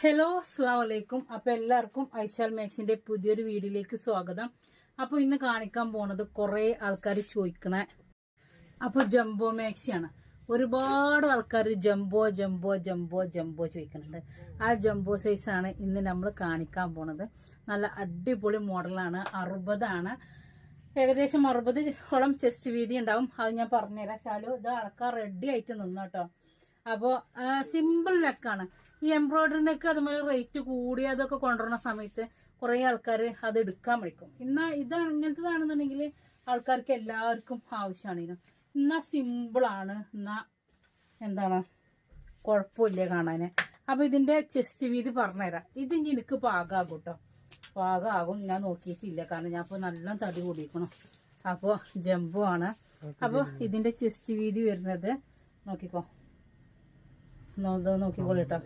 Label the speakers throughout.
Speaker 1: Hello അസ്സാം വലൈക്കും അപ്പൊ എല്ലാവർക്കും ഐശാൽ മാക്സിന്റെ പുതിയൊരു വീഡിയോയിലേക്ക് സ്വാഗതം. അപ്പോൾ ഇന്ന് കാണിക്കാൻ പോണത് കുറേ ആൾക്കാർ ചോദിക്കണേ. അപ്പോൾ ജംബോ മാക്സിയാണ്. ഒരുപാട് ആൾക്കാർ ജംബോ ജംബോ ജംബോ ജംബോ ചോദിക്കുന്നുണ്ട് ആ ജംബോ സൈസ് ആണ് ഇന്ന് നമ്മൾ കാണിക്കാൻ പോണത്. നല്ല അടിപൊളി മോഡലാണ്. അറുപതാണ്. ഏകദേശം അറുപത് ഓളം ചെസ്റ്റ് വീതി ഉണ്ടാവും. അത് ഞാൻ പറഞ്ഞുതരാം. ശാലു ഇത് ആൾക്കാർ റെഡി ആയിട്ട് നിന്നോട്ടോ അപ്പോൾ സിമ്പിൾ നെക്കാണ് ഈ എംബ്രോയിഡറി നെക്ക് അതുപോലെ റേറ്റ് കൂടി അതൊക്കെ കൊണ്ടുവരുന്ന സമയത്ത് കുറേ ആൾക്കാർ അത് എടുക്കാൻ പഠിക്കും. എന്നാ ഇതാണ് ഇങ്ങനത്തതാണെന്നുണ്ടെങ്കിൽ ആൾക്കാർക്ക് എല്ലാവർക്കും ആവശ്യമാണ് ഇതിന് എന്നാ സിമ്പിളാണ് എന്നാ എന്താണ്? കുഴപ്പമില്ല കാണാൻ അപ്പൊ ഇതിന്റെ ചെസ്റ്റ് വീതി പറഞ്ഞുതരാം. ഇത് ഇനി എനിക്ക് പാകാകും കേട്ടോ പാകാകും ഞാൻ നോക്കിയിട്ടില്ല. കാരണം ഞാൻ ഇപ്പോൾ നല്ല തടി കൂടിയിരിക്കണം അപ്പോൾ ജമ്പു ആണ്. അപ്പോൾ ഇതിന്റെ ചെസ്റ്റ് വീതി വരുന്നത് നോക്കിക്കോ. ഇത് നോക്കിക്കോളൂ കേട്ടോ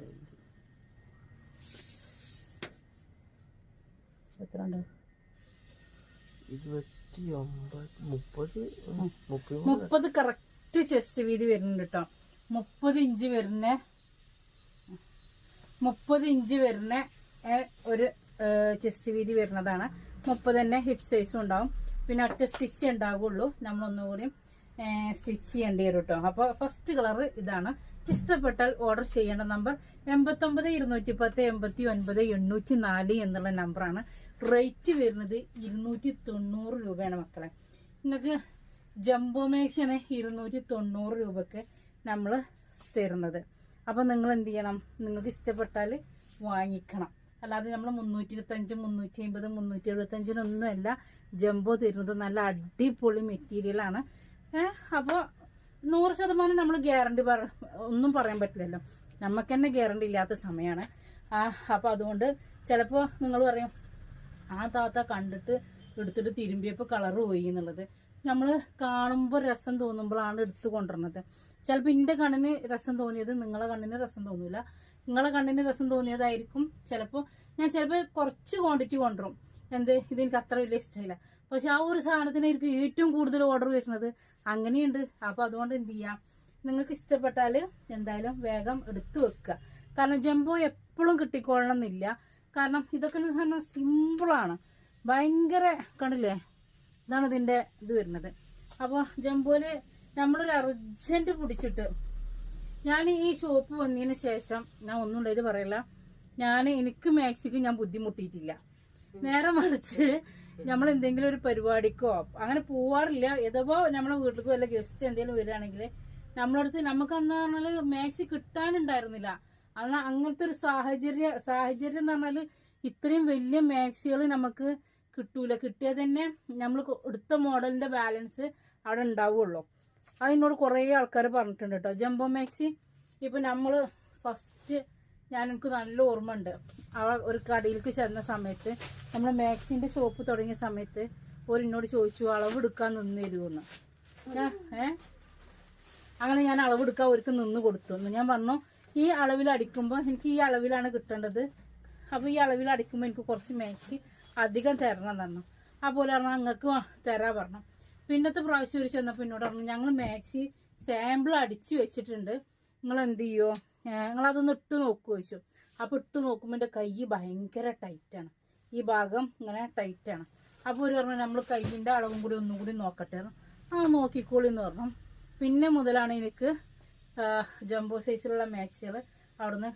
Speaker 1: എത്ര ഉണ്ട്
Speaker 2: ഇരുപത്തി ഒമ്പത് മുപ്പത്
Speaker 1: കറക്റ്റ് ചെസ്റ്റ് വീതി വരുന്നുണ്ട് കേട്ടോ മുപ്പത് ഇഞ്ച് വരുന്ന മുപ്പത് ഇഞ്ച് വരുന്ന ഒരു ചെസ്റ്റ് വീതി വരുന്നതാണ്. മുപ്പത് തന്നെ ഹിപ്പ് സൈസും ഉണ്ടാവും. പിന്നെ ഒറ്റ സ്റ്റിച്ച് ഉണ്ടാകുള്ളൂ നമ്മൾ ഒന്നുകൂടി സ്റ്റിച്ച് ചെയ്യേണ്ടി വരും കേട്ടോ അപ്പോൾ ഫസ്റ്റ് കളർ ഇതാണ്. ഇഷ്ടപ്പെട്ടാൽ ഓർഡർ ചെയ്യേണ്ട നമ്പർ എൺപത്തൊമ്പത് ഇരുന്നൂറ്റി പത്ത് എൺപത്തി ഒൻപത് എണ്ണൂറ്റി നാല് എന്നുള്ള നമ്പറാണ് റേറ്റ് വരുന്നത് ഇരുന്നൂറ്റി തൊണ്ണൂറ് രൂപയാണ് മക്കളെ. നിങ്ങൾക്ക് ജംബോ മാക്സിയാണ് ഇരുന്നൂറ്റി തൊണ്ണൂറ് രൂപക്ക് നമ്മൾ തരുന്നത്. അപ്പോൾ നിങ്ങൾ എന്ത് ചെയ്യണം? നിങ്ങൾക്ക് ഇഷ്ടപ്പെട്ടാൽ വാങ്ങിക്കണം. അല്ലാതെ നമ്മൾ മുന്നൂറ്റി ഇരുപത്തഞ്ച് മുന്നൂറ്റി അമ്പത് മുന്നൂറ്റി എഴുപത്തഞ്ചിനൊന്നുമല്ല ജംബോ തരുന്നത് നല്ല അടിപൊളി മെറ്റീരിയലാണ് ഏഹ് അപ്പോൾ നൂറ് ശതമാനം നമ്മൾ ഗ്യാരണ്ടി പറ ഒന്നും പറയാൻ പറ്റില്ലല്ലോ. നമുക്ക് തന്നെ ഗ്യാരണ്ടി ഇല്ലാത്ത സമയമാണ് അപ്പോൾ അതുകൊണ്ട് ചിലപ്പോ നിങ്ങൾ പറയും ആ താത്ത കണ്ടിട്ട് എടുത്തിട്ട് തിരുമ്പിയപ്പോൾ കളർ പോയി എന്നുള്ളത്. നമ്മൾ കാണുമ്പോൾ രസം തോന്നുമ്പോഴാണ് എടുത്തു കൊണ്ടുവരുന്നത്. ചിലപ്പോൾ എന്റെ കണ്ണിന് രസം തോന്നിയത് നിങ്ങളെ കണ്ണിന് രസം തോന്നില്ല നിങ്ങളെ കണ്ണിന് രസം തോന്നിയതായിരിക്കും. ചിലപ്പോൾ ഞാൻ ചിലപ്പോൾ കുറച്ച് ക്വാണ്ടിറ്റി കൊണ്ടുവരും. എന്ത്? ഇതെനിക്ക് അത്ര വലിയ ഇഷ്ടമില്ല പക്ഷെ ആ ഒരു സാധനത്തിനായിരിക്കും ഏറ്റവും കൂടുതൽ ഓർഡർ വരുന്നത്. അങ്ങനെയുണ്ട്. അപ്പോൾ അതുകൊണ്ട് എന്ത് ചെയ്യാം? നിങ്ങൾക്ക് ഇഷ്ടപ്പെട്ടാൽ എന്തായാലും വേഗം എടുത്തു വെക്കുക. കാരണം ജംബോ എപ്പോഴും കിട്ടിക്കൊള്ളണം എന്നില്ല കാരണം ഇതൊക്കെ എന്ന് പറഞ്ഞാൽ സിമ്പിളാണ് ഭയങ്കര കണ്ടില്ലേ? ഇതാണ് ഇതിന്റെ ഇത് വരുന്നത്. അപ്പോൾ ജംബോയിൽ നമ്മളൊരു അർജന്റ് പിടിച്ചിട്ട് ഞാൻ ഈ ഷോപ്പ് വന്നതിന് ശേഷം ഞാൻ ഒന്നും ഉണ്ടായിട്ട് പറയില്ല. ഞാൻ എനിക്ക് മാക്സിക്ക് ഞാൻ ബുദ്ധിമുട്ടിയിട്ടില്ല. നേരെ മറിച്ച് നമ്മൾ എന്തെങ്കിലും ഒരു പരിപാടിക്കോ അങ്ങനെ പോവാറില്ല. ഏതോ നമ്മളെ വീട്ടിലേക്കോ വല്ല ഗസ്റ്റ് എന്തെങ്കിലും വരികയാണെങ്കിൽ നമ്മളടുത്ത് നമുക്ക് അന്ന് പറഞ്ഞാൽ മാക്സി കിട്ടാനുണ്ടായിരുന്നില്ല. അന്ന് അങ്ങനത്തെ ഒരു സാഹചര്യ സാഹചര്യം എന്ന് പറഞ്ഞാൽ ഇത്രയും വലിയ മാക്സികൾ നമുക്ക് കിട്ടൂല. കിട്ടിയാൽ തന്നെ നമ്മൾ എടുത്ത മോഡലിന്റെ ബാലൻസ് അവിടെ ഉണ്ടാവുള്ളൂ. അതിനോട് കുറേ ആൾക്കാർ പറഞ്ഞിട്ടുണ്ട് കേട്ടോ. ജംബോ മാക്സി ഇപ്പൊ നമ്മൾ ഫസ്റ്റ് ഞാൻ എനിക്ക് നല്ല ഓർമ്മ ഉണ്ട് ആ ഒരു കടയിലേക്ക് ചെന്ന സമയത്ത് നമ്മൾ മാക്സിന്റെ ഷോപ്പ് തുടങ്ങിയ സമയത്ത് എന്നോട് ചോദിച്ചു അളവ് എടുക്കാൻ നിന്ന് തരുമെന്ന് ഏ? അങ്ങനെ ഞാൻ അളവെടുക്കാൻ അവർക്ക് നിന്ന് കൊടുത്തു. ഞാൻ പറഞ്ഞു ഈ അളവിൽ അടിക്കുമ്പോൾ എനിക്ക് ഈ അളവിലാണ് കിട്ടേണ്ടത്. അപ്പോൾ ഈ അളവിൽ അടിക്കുമ്പോൾ എനിക്ക് കുറച്ച് മാക്സി അധികം തരണം തന്നു അതുപോലെ പറഞ്ഞു നിങ്ങൾക്ക് തരാ പറഞ്ഞു. പിന്നത്തെ പ്രാവശ്യം ഒരു ചെന്നപ്പോൾ എന്നോട് പറഞ്ഞു ഞങ്ങൾ മാക്സി സാമ്പിൾ അടിച്ചു വെച്ചിട്ടുണ്ട്. നിങ്ങൾ എന്ത് ചെയ്യുമോ നിങ്ങൾ അതൊന്ന് ഇട്ട് നോക്കുക ചോദിച്ചു. അപ്പോൾ ഇട്ട് നോക്കുമ്പോൾ എന്റെ കൈ ഭയങ്കര ടൈറ്റാണ് ഈ ഭാഗം ഇങ്ങനെ ടൈറ്റാണ് അപ്പോൾ ഒരു പറഞ്ഞു നമ്മൾ കൈയിന്റെ അളവും കൂടി ഒന്നും കൂടി നോക്കട്ടെ ആ നോക്കിക്കോളി എന്ന് പറഞ്ഞു. പിന്നെ മുതലാണ് എനിക്ക് ജംബോ സൈസിലുള്ള മാക്സികൾ അവിടുന്ന്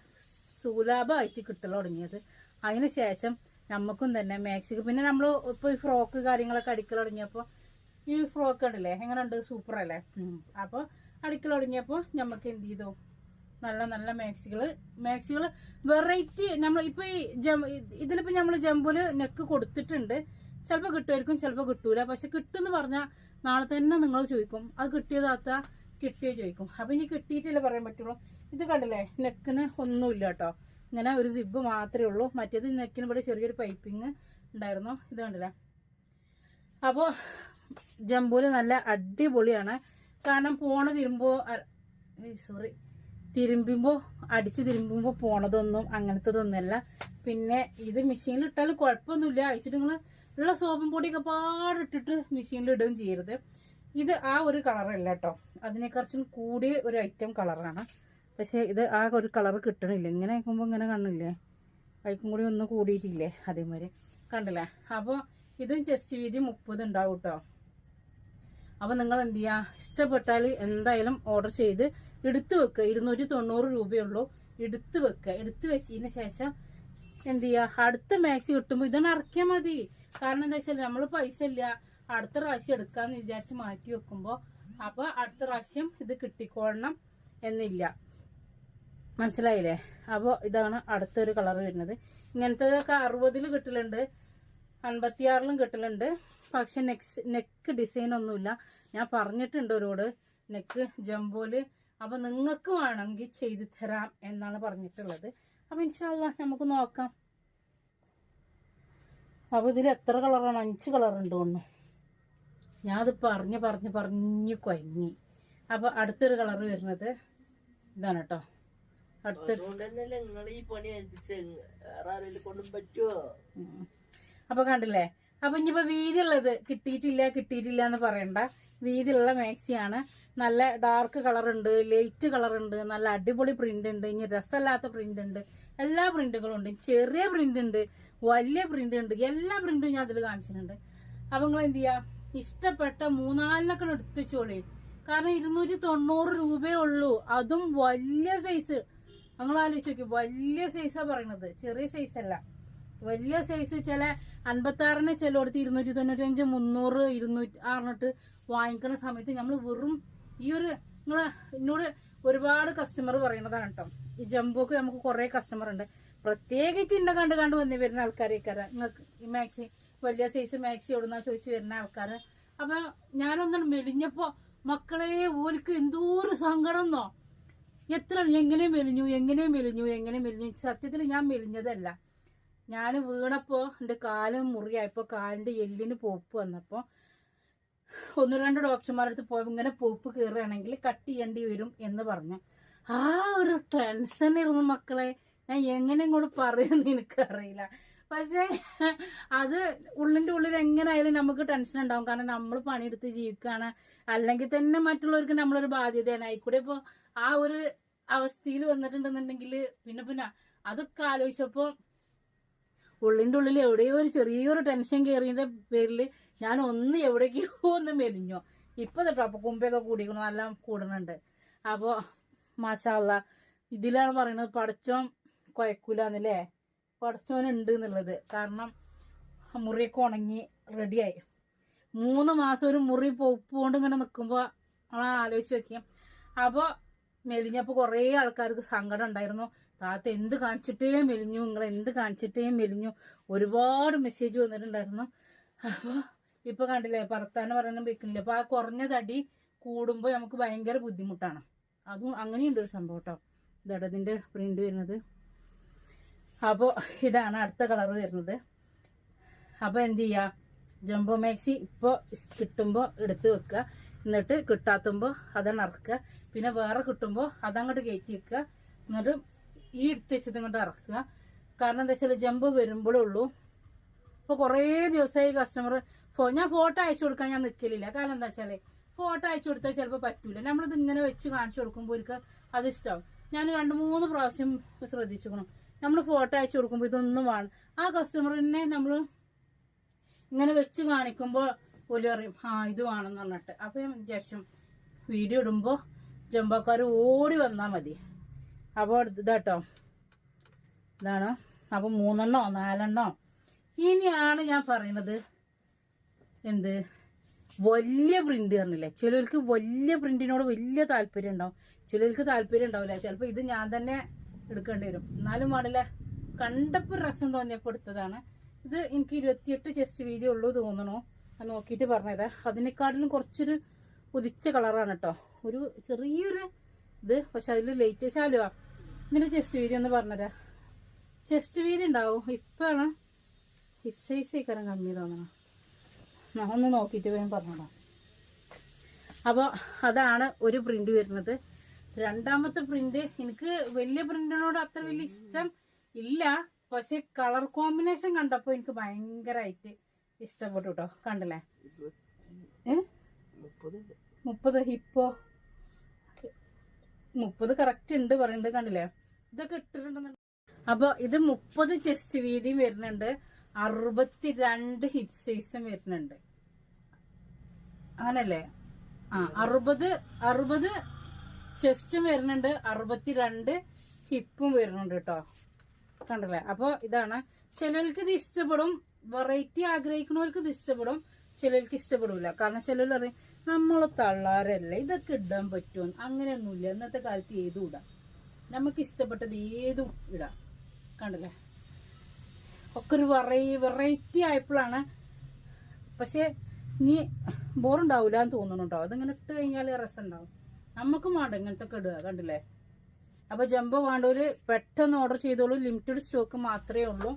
Speaker 1: സുലഭമായിട്ട് കിട്ടൽ തുടങ്ങിയത്. അതിന് ശേഷം നമുക്കും തന്നെ മാക്സിക്ക് പിന്നെ നമ്മൾ ഇപ്പോൾ ഈ ഫ്രോക്ക് കാര്യങ്ങളൊക്കെ അടിക്കൽ തുടങ്ങിയപ്പോൾ ഈ ഫ്രോക്ക് ഉണ്ടല്ലേ എങ്ങനെയുണ്ട്? സൂപ്പർ അല്ലേ? അപ്പോൾ അടിക്കൽ തുടങ്ങിയപ്പോൾ നമുക്ക് എന്ത് ചെയ്തു? നല്ല നല്ല മാക്സികൾ മാക്സികൾ വെറൈറ്റി നമ്മൾ ഇപ്പൊ ഈ ജം ഇതിലിപ്പോ നമ്മൾ ജമ്പുൽ നെക്ക് കൊടുത്തിട്ടുണ്ട്. ചിലപ്പോൾ കിട്ടുമായിരിക്കും ചിലപ്പോൾ കിട്ടൂല. പക്ഷെ കിട്ടുമെന്ന് പറഞ്ഞാൽ നാളെ തന്നെ നിങ്ങൾ ചോദിക്കും. അത് കിട്ടിയതാത്ത കിട്ടിയേ ചോദിക്കും. അപ്പം ഇനി കിട്ടിയിട്ടല്ലേ പറയാൻ പറ്റുള്ളൂ. ഇത് കണ്ടില്ലേ? നെക്കിന് ഒന്നുമില്ല കേട്ടോ. ഇങ്ങനെ ഒരു സിബ് മാത്രമേ ഉള്ളൂ. മറ്റേത് നെക്കിന് ഇവിടെ ചെറിയൊരു പൈപ്പിങ് ഉണ്ടായിരുന്നു. ഇത് കണ്ടില്ലേ? അപ്പോൾ ജമ്പൂൽ നല്ല അടിപൊളിയാണ്. കാരണം പോണ തിരുമ്പോ സോറി തിരുമ്പുമ്പോൾ അടിച്ച് തിരുമ്പുമ്പോൾ പോണതൊന്നും അങ്ങനത്തതൊന്നുമല്ല. പിന്നെ ഇത് മെഷീനിൽ ഇട്ടാലും കുഴപ്പമൊന്നുമില്ല. അയച്ചിട്ട് നിങ്ങൾ ഉള്ള സോപ്പും പൊടിയൊക്കെ പാടിട്ടിട്ട് മെഷീനിൽ ഇടുകയും ചെയ്യരുത്. ഇത് ആ ഒരു കളറല്ല കേട്ടോ. അതിനെക്കുറിച്ചും കൂടിയ ഒരു ഐറ്റം കളറാണ്. പക്ഷേ ഇത് ആ ഒരു കളർ കിട്ടണില്ല. ഇങ്ങനെ അയക്കുമ്പോൾ ഇങ്ങനെ കാണില്ലേ അതിക്കും കൂടി ഒന്ന് കൂടിയിട്ടില്ലേ? അതേമാതിരി. കണ്ടില്ലേ? അപ്പോൾ ഇതും ചെസ്റ്റ് വീതി മുപ്പത് ഉണ്ടാവും കേട്ടോ. അപ്പോൾ നിങ്ങൾ എന്ത് ചെയ്യുക? ഇഷ്ടപ്പെട്ടാൽ എന്തായാലും ഓർഡർ ചെയ്ത് എടുത്തു വെക്കുക ഇരുന്നൂറ്റി തൊണ്ണൂറ് രൂപയുള്ളൂ. എടുത്തു വെക്കുക എടുത്തു വെച്ചതിന് ശേഷം എന്ത് ചെയ്യുക അടുത്ത മാക്സി കിട്ടുമ്പോൾ ഇതൊന്നും ഇറക്കിയാൽ മതി. കാരണം എന്താ വെച്ചാൽ നമ്മൾ പൈസ ഇല്ല. അടുത്ത പ്രാവശ്യം എടുക്കാന്ന് വിചാരിച്ച് മാറ്റി വെക്കുമ്പോൾ അപ്പോൾ അടുത്ത പ്രാവശ്യം ഇത് കിട്ടിക്കോളണം എന്നില്ല. മനസ്സിലായില്ലേ? അപ്പോൾ ഇതാണ് അടുത്തൊരു കളർ വരുന്നത്. ഇങ്ങനത്തെ അറുപതിൽ കിട്ടലുണ്ട്. അൻപത്തിയാറിലും കിട്ടലുണ്ട്. പക്ഷെ നെക്സ് നെക്ക് ഡിസൈൻ ഒന്നുമില്ല. ഞാൻ പറഞ്ഞിട്ടുണ്ട് ഒരുപാട് നെക്ക് ജംബോൽ അപ്പൊ നിങ്ങൾക്ക് വേണമെങ്കിൽ ചെയ്തു തരാം എന്നാണ് പറഞ്ഞിട്ടുള്ളത്. അപ്പൊ ഇൻഷാല്ല നമുക്ക് നോക്കാം. അപ്പൊ ഇതിൽ എത്ര കളറാണ്? അഞ്ച് കളർ ഉണ്ട് ഒന്ന് ഞാനത് പറഞ്ഞ് പറഞ്ഞ് പറഞ്ഞ് കൊയങ്ങി. അപ്പൊ അടുത്തൊരു കളർ വരുന്നത് ഇതാണ് കേട്ടോ. അപ്പൊ കണ്ടില്ലേ? അപ്പൊ ഇനിയിപ്പോ വീതിയുള്ളത് കിട്ടിയിട്ടില്ല കിട്ടിയിട്ടില്ല എന്ന് പറയണ്ട. വീതിയുള്ള മാക്സിയാണ്. നല്ല ഡാർക്ക് കളർ ഉണ്ട് ലൈറ്റ് കളർ ഉണ്ട് നല്ല അടിപൊളി പ്രിന്റ് ഉണ്ട് ഇനി രസമല്ലാത്ത പ്രിന്റ് ഉണ്ട് എല്ലാ പ്രിന്റുകളും ഉണ്ട് ചെറിയ പ്രിന്റ് ഉണ്ട് വലിയ പ്രിന്റ് ഉണ്ട് എല്ലാ പ്രിന്റും ഞാൻ അതിൽ കാണിച്ചിട്ടുണ്ട്. അപ്പൊ നിങ്ങൾ എന്ത് ചെയ്യാ? ഇഷ്ടപ്പെട്ട മൂന്നാലിനൊക്കെ എടുത്തുവെച്ചോളി കാരണം ഇരുന്നൂറ്റി തൊണ്ണൂറ് രൂപയേ ഉള്ളൂ. അതും വലിയ സൈസ് നിങ്ങൾ ആലോചിച്ച് നോക്കി വലിയ സൈസാ പറയണത്. ചെറിയ സൈസ് അല്ല. വലിയ സൈസ് ചില അൻപത്താറിന് ചിലയിടത്ത് ഇരുന്നൂറ്റി തൊണ്ണൂറ്റഞ്ച് മുന്നൂറ് ഇരുന്നൂറ്റി അറിഞ്ഞിട്ട് വാങ്ങിക്കുന്ന സമയത്ത് നമ്മൾ വെറും ഈ ഒരു നിങ്ങൾ എന്നോട് ഒരുപാട് കസ്റ്റമർ പറയണതാണ് കേട്ടോ ഈ ജംബോക്ക് നമുക്ക് കുറേ കസ്റ്റമർ ഉണ്ട്. പ്രത്യേകിച്ച് ഇന്ന കണ്ട് കണ്ട് വന്നു വരുന്ന ആൾക്കാരേക്കാര നിങ്ങൾക്ക് ഈ മാക്സി വലിയ സൈസ് മാക്സി എവിടുന്നാ ചോദിച്ചു വരുന്ന ആൾക്കാർ അപ്പൊ ഞാനൊന്നും മെലിഞ്ഞപ്പോ മക്കളെ ഓലിക്ക് എന്തോ ഒരു സങ്കടം എന്നോ? എത്ര എങ്ങനെ മെലിഞ്ഞു എങ്ങനെ മെലിഞ്ഞു എങ്ങനെ മെലിഞ്ഞു. സത്യത്തിൽ ഞാൻ മെലിഞ്ഞതല്ല. ഞാൻ വീണപ്പോൾ എന്റെ കാൽ മുറിയായപ്പോ കാലിന്റെ എല്ലിന് പോപ്പ് വന്നപ്പോ ഒന്ന് രണ്ട് ഡോക്ടർമാരുടെ അടുത്ത് പോയപ്പോൾ ഇങ്ങനെ പോപ്പ് കയറുകയാണെങ്കിൽ കട്ട് ചെയ്യേണ്ടി വരും എന്ന് പറഞ്ഞു. ആ ഒരു ടെൻഷൻ ഇരുന്നു മക്കളെ. ഞാൻ എങ്ങനെ ഇങ്ങോട്ട് പറയുമെന്ന് എനിക്കറിയില്ല. പക്ഷേ അത് ഉള്ളിന്റെ ഉള്ളിൽ എങ്ങനെയായാലും നമുക്ക് ടെൻഷൻ ഉണ്ടാവും. കാരണം നമ്മൾ പണിയെടുത്ത് ജീവിക്കുകയാണ്. അല്ലെങ്കിൽ തന്നെ മറ്റുള്ളവർക്ക് നമ്മളൊരു ബാധ്യതയാണ്. ആയിക്കൂടെ ഇപ്പോൾ ആ ഒരു അവസ്ഥയിൽ വന്നിട്ടുണ്ടെന്നുണ്ടെങ്കിൽ പിന്നെ പിന്നെ അതൊക്കെ ആലോചിച്ചപ്പോൾ ഉള്ളിന്റെ ഉള്ളിൽ എവിടെയോ ഒരു ചെറിയൊരു ടെൻഷൻ കയറിയതിന്റെ പേരിൽ ഞാൻ ഒന്ന് എവിടേക്കോ ഒന്ന് മെലിഞ്ഞോ. ഇപ്പൊ തൊട്ടോ അപ്പൊ കുമ്പയൊക്കെ കൂടിക്കണം എല്ലാം കൂടുന്നുണ്ട്. അപ്പോ മാഷാള്ള ഇതിലാണ് പറയുന്നത് പടച്ചോൻ കുഴക്കൂലെന്നല്ലേ പടച്ചോൻ ഉണ്ട് എന്നുള്ളത്. കാരണം മുറിയൊക്കെ ഉണങ്ങി റെഡിയായി. മൂന്ന് മാസം ഒരു മുറി പൊപ്പ് കൊണ്ട് ഇങ്ങനെ നിൽക്കുമ്പോൾ നമ്മൾ ആലോചിച്ച് വെക്കാം അപ്പോൾ മെലിഞ്ഞപ്പോൾ കുറേ ആൾക്കാർക്ക് സങ്കടം ഉണ്ടായിരുന്നു. താത്ത എന്ത് കാണിച്ചിട്ടേ മെലിഞ്ഞു? നിങ്ങൾ എന്ത് കാണിച്ചിട്ടേ മെലിഞ്ഞു? ഒരുപാട് മെസ്സേജ് വന്നിട്ടുണ്ടായിരുന്നു. അപ്പോൾ ഇപ്പോൾ കണ്ടില്ലേ പറത്താന്ന് പറയുന്നത് വെക്കുന്നില്ല അപ്പോൾ ആ കുറഞ്ഞ തടി കൂടുമ്പോൾ നമുക്ക് ഭയങ്കര ബുദ്ധിമുട്ടാണ്. അതും അങ്ങനെയുണ്ട് ഒരു സംഭവം കേട്ടോ ഇതാണ് പ്രിന്റ് വരുന്നത്. അപ്പോൾ ഇതാണ് അടുത്ത കളർ വരുന്നത്. അപ്പോൾ എന്ത് ചെയ്യുക ജംബോ മാക്സി ഇപ്പോൾ കിട്ടുമ്പോൾ എടുത്ത് വെക്കുക. എന്നിട്ട് കിട്ടാത്തുമ്പോൾ അതങ്ങ് ഇറക്കുക പിന്നെ വേറെ കിട്ടുമ്പോൾ അതങ്ങോട്ട് കയറ്റി വെക്കുക. എന്നിട്ട് ഈ എടുത്ത് വെച്ചത് ഇങ്ങോട്ട് ഇറക്കുക. കാരണം എന്താ വെച്ചാൽ ജമ്പ് വരുമ്പോഴേ ഉള്ളൂ. ഇപ്പോൾ കുറേ ദിവസമായി കസ്റ്റമർ ഫോ ഞാൻ ഫോട്ടോ അയച്ചു കൊടുക്കാൻ ഞാൻ നിൽക്കലില്ല കാരണം എന്താ വെച്ചാൽ ഫോട്ടോ അയച്ചു കൊടുത്താൽ ചിലപ്പോൾ പറ്റൂല. നമ്മളിത് ഇങ്ങനെ വെച്ച് കാണിച്ചു കൊടുക്കുമ്പോൾ എനിക്ക് അത് ഇഷ്ടമാവും ഞാൻ രണ്ട് മൂന്ന് പ്രാവശ്യം ശ്രദ്ധിച്ചുക്കണം നമ്മൾ ഫോട്ടോ അയച്ചു കൊടുക്കുമ്പോൾ ഇതൊന്നും വേണം ആ കസ്റ്റമറിനെ നമ്മൾ ഇങ്ങനെ വെച്ച് കാണിക്കുമ്പോൾ പോലും അറിയും ആ ഇത് വേണമെന്ന് പറഞ്ഞിട്ട്. അപ്പം ഞാൻ വിചാരിച്ചു വീഡിയോ ഇടുമ്പോൾ ജമ്പക്കാർ ഓടി വന്നാൽ മതി. അപ്പോൾ ഇതാട്ടോ ഇതാണ്. അപ്പം മൂന്നെണ്ണോ നാലെണ്ണോ. ഇനിയാണ് ഞാൻ പറയണത് എന്ത്? വലിയ പ്രിന്റ് പറഞ്ഞില്ലേ? ചിലർക്ക് വലിയ പ്രിന്റിനോട് വലിയ താല്പര്യം ഉണ്ടാവും. ചിലർക്ക് താല്പര്യം ഉണ്ടാവില്ല. ചിലപ്പോൾ ഇത് ഞാൻ തന്നെ എടുക്കേണ്ടി വരും. എന്നാലും പാടില്ല കണ്ടപ്പോൾ രസം തോന്നിയപ്പോൾ എടുത്തതാണ്. ഇത് എനിക്ക് ഇരുപത്തിയെട്ട് ചെസ്റ്റ് വീതി ഉള്ളൂ തോന്നണു. നോക്കിയിട്ട് പറഞ്ഞതാ അതിനെക്കാട്ടിലും കുറച്ചൊരു ഉദിച്ച കളറാണ് കേട്ടോ ഒരു ചെറിയൊരു ഇത് പക്ഷെ അതിൽ ലൈറ്റ് ചാലുവാ ഇങ്ങനെ ചെസ്റ്റ് വീതി എന്ന് പറഞ്ഞതാ ചെസ്റ്റ് വീതി ഉണ്ടാവും. ഇപ്പാണ് ഹിപ് സൈസ് ആയിക്കാരം കമ്മി തോന്നണം. ഞാൻ ഒന്ന് നോക്കിയിട്ട് വേഗം പറഞ്ഞതാ അപ്പോൾ അതാണ് ഒരു പ്രിന്റ് വരുന്നത്. രണ്ടാമത്തെ പ്രിന്റ് എനിക്ക് വലിയ പ്രിന്റിനോട് അത്ര വലിയ ഇഷ്ടം ഇല്ല. പക്ഷെ കളർ കോമ്പിനേഷൻ കണ്ടപ്പോൾ എനിക്ക് ഭയങ്കരമായിട്ട് ഇഷ്ടപ്പെട്ടു കേട്ടോ കണ്ടില്ലേ മുപ്പത് ഹിപ്പോ. മുപ്പത് കറക്റ്റ് ഉണ്ട് പറയുന്നുണ്ട് കണ്ടില്ലേ? ഇതൊക്കെ ഇട്ടിട്ടുണ്ടെന്ന് അപ്പൊ ഇത് മുപ്പത് ചെസ്റ്റ് വീതിയും വരുന്നുണ്ട്. അറുപത്തിരണ്ട് ഹിപ് സൈസും വരുന്നുണ്ട്. അങ്ങനല്ലേ? ആ അറുപത് അറുപത് ചെസ്റ്റും വരുന്നുണ്ട്. അറുപത്തിരണ്ട് ഹിപ്പും വരുന്നുണ്ട് കേട്ടോ. കണ്ടല്ലേ? അപ്പോൾ ഇതാണ്. ചിലർക്ക് ഇത് ഇഷ്ടപ്പെടും വെറൈറ്റി ആഗ്രഹിക്കുന്നവർക്ക് ഇത് ഇഷ്ടപ്പെടും ചിലർക്ക് ഇഷ്ടപ്പെടില്ല കാരണം ചിലർ പറയും നമ്മൾ തള്ളാരല്ലേ ഇതൊക്കെ ഇടാൻ പറ്റുമോ? അങ്ങനെയൊന്നുമില്ല. ഇന്നത്തെ കാലത്ത് ഏതും ഇടാം. നമുക്ക് ഇഷ്ടപ്പെട്ടത് ഏതും ഇടാം. കണ്ടല്ലേ? ഒക്കെ ഒരു വെറൈ വെറൈറ്റി ആയപ്പോഴാണ്. പക്ഷേ ഇനി ബോറുണ്ടാവില്ല എന്ന് തോന്നുന്നു കേട്ടോ അതിങ്ങനെ ഇട്ട് കഴിഞ്ഞാൽ രസം ഉണ്ടാവും നമുക്കും വേണ്ട ഇങ്ങനത്തെ ഒക്കെ ഇടുക കണ്ടില്ലേ? അപ്പോൾ ജംബോ വേണ്ടവർ പെട്ടെന്ന് ഓർഡർ ചെയ്തോളൂ. ലിമിറ്റഡ് സ്റ്റോക്ക് മാത്രമേ ഉള്ളൂ.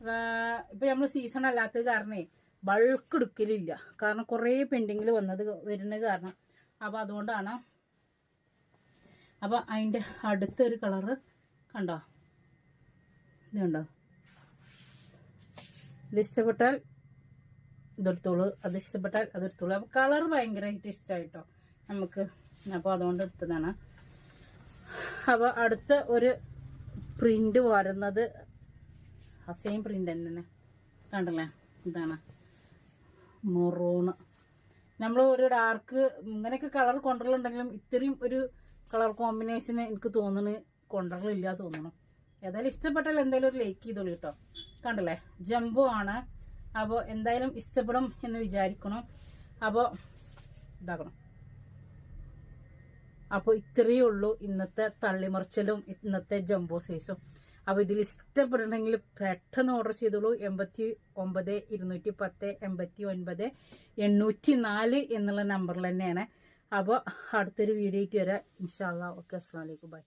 Speaker 1: ഇപ്പം നമ്മൾ സീസൺ അല്ലാത്തത് കാരണേ ബൾക്ക് എടുക്കലില്ല. കാരണം കുറേ പെൻഡിങ്ങിൽ വന്നത് വരുന്നത് കാരണം. അപ്പോൾ അതുകൊണ്ടാണ്. അപ്പോൾ അതിന്റെ അടുത്തൊരു കളറ് കണ്ടോ? ഇത് കണ്ടോ? ഇത് ഇഷ്ടപ്പെട്ടാൽ ഇതെടുത്തോളൂ അത് ഇഷ്ടപ്പെട്ടാൽ അതെടുത്തോളൂ അപ്പോൾ കളർ ഭയങ്കരമായിട്ട് ഇഷ്ടമായിട്ടോ നമുക്ക്. അപ്പോൾ അതുകൊണ്ട് എടുത്തതാണ്. അപ്പോൾ അടുത്ത ഒരു പ്രിന്റ് വരുന്നത് ആ സെയിം പ്രിന്റ് തന്നെ കണ്ടല്ലേ? ഇതാണ്. മൊറോണ് നമ്മൾ ഒരു ഡാർക്ക് ഇങ്ങനെയൊക്കെ കളർ കൊണ്ടുവരലുണ്ടെങ്കിലും ഇത്രയും ഒരു കളർ കോമ്പിനേഷന് എനിക്ക് തോന്നുന്നു കൊണ്ടുവരലില്ല തോന്നുന്നു ഏതായാലും ഇഷ്ടപ്പെട്ടാൽ എന്തായാലും ഒരു ലൈക്ക് ചെയ്തോളൂ കേട്ടോ. കണ്ടല്ലേ? ജംബോ ആണ്. അപ്പോൾ എന്തായാലും ഇഷ്ടപ്പെടും എന്ന് വിചാരിക്കണം. അപ്പോൾ ഇതാക്കണം. അപ്പോൾ ഇത്രയേ ഉള്ളൂ ഇന്നത്തെ തള്ളിമറിച്ചലും ഇന്നത്തെ ജംബോ സൈസും അപ്പോൾ ഇതിൽ ഇഷ്ടപ്പെടണമെങ്കിൽ പെട്ടെന്ന് ഓർഡർ ചെയ്തോളൂ. എൺപത്തി ഒമ്പത് ഇരുന്നൂറ്റി പത്ത് എൺപത്തി ഒൻപത് എണ്ണൂറ്റി നാല് എന്നുള്ള നമ്പറിൽ തന്നെയാണ്. അപ്പോൾ അടുത്തൊരു വീഡിയോയ്ക്ക് വരാം. ഇൻഷാല്ലാ ഓക്കെ അസ്സാം വലൈക്കും ബൈ